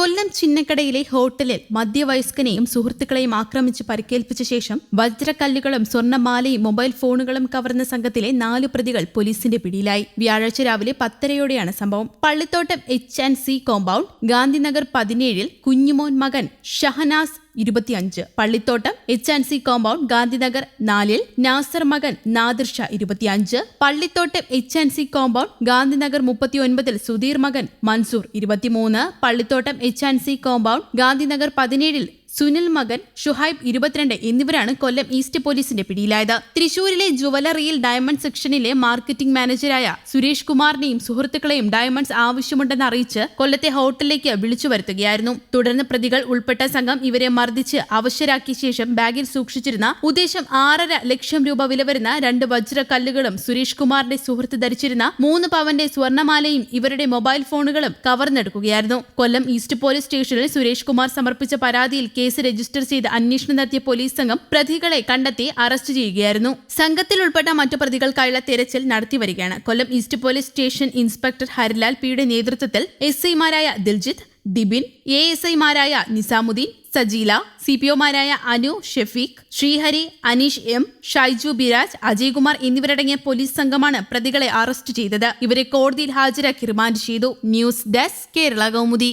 കൊല്ലം ചിന്നക്കടയിലെ ഹോട്ടലിൽ മധ്യവയസ്കനെയും സുഹൃത്തുക്കളെയും ആക്രമിച്ച് പരിക്കേൽപ്പിച്ച ശേഷം വജ്രക്കല്ലുകളും സ്വർണമാലയും മൊബൈൽ ഫോണുകളും കവർന്ന സംഘത്തിലെ നാല് പ്രതികൾ പോലീസിന്റെ പിടിയിലായി. വ്യാഴാഴ്ച രാവിലെ പത്തരയോടെയാണ് സംഭവം. Pallithottam H and C compound Gandhinagar പതിനേഴിൽ കുഞ്ഞുമോൻ മകൻ ഷഹനാസ് ഇരുപത്തിയഞ്ച്. Pallithottam H and C compound Gandhinagar നാലിൽ നാസർ മകൻ നാദിർഷ ഇരുപത്തിയഞ്ച്. Pallithottam H and C compound Gandhinagar മുപ്പത്തിയൊൻപതിൽ Sudheer മകൻ മൻസൂർ ഇരുപത്തിമൂന്ന്. Pallithottam H and C compound Gandhinagar പതിനേഴിൽ സുനിൽ മകൻ ഷുഹൈബ് ഇരുപത്തിരണ്ട് എന്നിവരാണ് കൊല്ലം ഈസ്റ്റ് പോലീസിന്റെ പിടിയിലായത്. തൃശൂരിലെ ജുവലറിയിൽ ഡയമണ്ട് സെക്ഷനിലെ മാർക്കറ്റിംഗ് മാനേജരായ സുരേഷ് കുമാറിനെയും സുഹൃത്തുക്കളെയും ഡയമണ്ട്സ് ആവശ്യമുണ്ടെന്ന് അറിയിച്ച് കൊല്ലത്തെ ഹോട്ടലിലേക്ക് വിളിച്ചു വരുത്തുകയായിരുന്നു. തുടർന്ന് പ്രതികൾ ഉൾപ്പെട്ട സംഘം ഇവരെ മർദ്ദിച്ച് അവശരാക്കിയ ശേഷം ബാഗിൽ സൂക്ഷിച്ചിരുന്ന ഉദ്ദേശം ആറര ലക്ഷം രൂപ വില വരുന്ന രണ്ട് വജ്ര കല്ലുകളും സുരേഷ് കുമാറിന്റെ സുഹൃത്ത് ധരിച്ചിരുന്ന മൂന്ന് പവന്റെ സ്വർണമാലയും ഇവരുടെ മൊബൈൽ ഫോണുകളും കവർന്നെടുക്കുകയായിരുന്നു. കൊല്ലം ഈസ്റ്റ് പോലീസ് സ്റ്റേഷനിൽ സുരേഷ് കുമാർ സമർപ്പിച്ച പരാതിയിൽ കേസ് രജിസ്റ്റർ ചെയ്ത് അന്വേഷണം നടത്തിയ പോലീസ് സംഘം പ്രതികളെ കണ്ടെത്തി അറസ്റ്റ് ചെയ്യുകയായിരുന്നു. സംഘത്തിൽ ഉൾപ്പെട്ട മറ്റു പ്രതികൾക്കായുള്ള തെരച്ചിൽ നടത്തിവരികയാണ് Kollam east police station inspector Harilal പിയുടെ നേതൃത്വത്തിൽ എസ് ഐമാരായ ദിൽജിത്ത് ദിബിൻ എ എസ് ഐമാരായ നിസാമുദ്ദീൻ സജീല സി പി ഒമാരായ അനു ഷെഫീഖ് ശ്രീഹരി അനീഷ് എം ഷൈജു ബിരാജ് അജയ്കുമാർ എന്നിവരടങ്ങിയ പോലീസ് സംഘമാണ് പ്രതികളെ അറസ്റ്റ് ചെയ്തത്. ഇവരെ കോടതിയിൽ ഹാജരാക്കി റിമാൻഡ് ചെയ്തു. News desk Kerala Kaumudi.